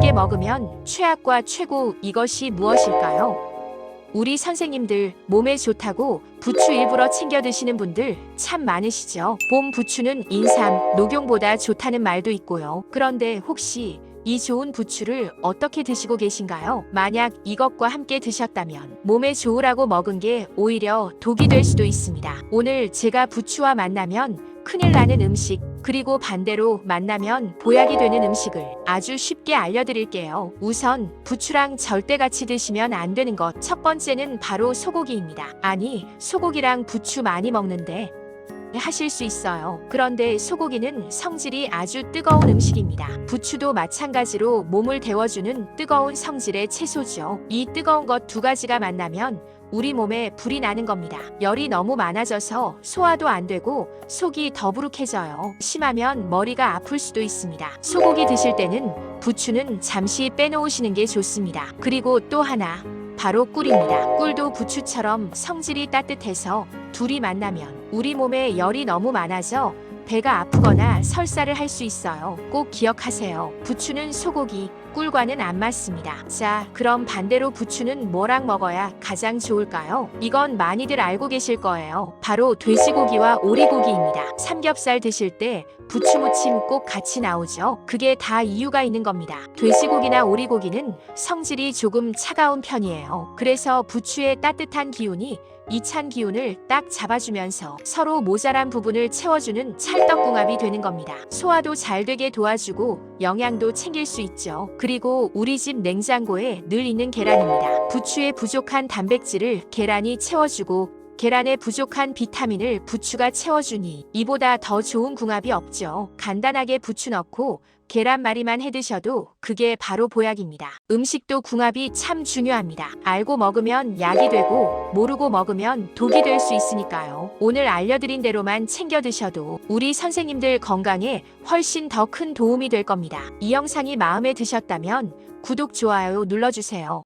함께 먹으면 최악과 최고 이것이 무엇일까요? 우리 선생님들 몸에 좋다고 부추 일부러 챙겨 드시는 분들 참 많으시죠. 봄 부추는 인삼, 녹용보다 좋다는 말도 있고요. 그런데 혹시 이 좋은 부추를 어떻게 드시고 계신가요? 만약 이것과 함께 드셨다면 몸에 좋으라고 먹은 게 오히려 독이 될 수도 있습니다. 오늘 제가 부추와 만나면 큰일 나는 음식, 그리고 반대로 만나면 보약이 되는 음식을 아주 쉽게 알려드릴게요. 우선 부추랑 절대 같이 드시면 안 되는 것. 첫 번째는 바로 소고기입니다. 아니, 소고기랑 부추 많이 먹는데 하실 수 있어요. 그런데 소고기는 성질이 아주 뜨거운 음식입니다. 부추도 마찬가지로 몸을 데워주는 뜨거운 성질의 채소죠. 이 뜨거운 것 두 가지가 만나면 우리 몸에 불이 나는 겁니다. 열이 너무 많아져서 소화도 안 되고 속이 더부룩해져요. 심하면 머리가 아플 수도 있습니다. 소고기 드실 때는 부추는 잠시 빼놓으시는 게 좋습니다. 그리고 또 하나 바로 꿀입니다. 꿀도 부추처럼 성질이 따뜻해서 둘이 만나면 우리 몸에 열이 너무 많아져 배가 아프거나 설사를 할 수 있어요. 꼭 기억하세요. 부추는 소고기, 꿀과는 안 맞습니다. 자, 그럼 반대로 부추는 뭐랑 먹어야 가장 좋을까요? 이건 많이들 알고 계실 거예요. 바로 돼지고기와 오리고기입니다. 삼겹살 드실 때 부추 무침 꼭 같이 나오죠. 그게 다 이유가 있는 겁니다. 돼지고기나 오리고기는 성질이 조금 차가운 편이에요. 그래서 부추의 따뜻한 기운이 이 찬 기운을 딱 잡아주면서 서로 모자란 부분을 채워주는 찰 떡궁합이 되는 겁니다. 소화도 잘 되게 도와주고 영양도 챙길 수 있죠. 그리고 우리 집 냉장고에 늘 있는 계란입니다. 부추의 부족한 단백질을 계란이 채워주고 계란에 부족한 비타민을 부추가 채워주니 이보다 더 좋은 궁합이 없죠. 간단하게 부추 넣고 계란말이만 해 드셔도 그게 바로 보약입니다. 음식도 궁합이 참 중요합니다. 알고 먹으면 약이 되고 모르고 먹으면 독이 될 수 있으니까요. 오늘 알려드린 대로만 챙겨 드셔도 우리 선생님들 건강에 훨씬 더 큰 도움이 될 겁니다. 이 영상이 마음에 드셨다면 구독, 좋아요 눌러주세요.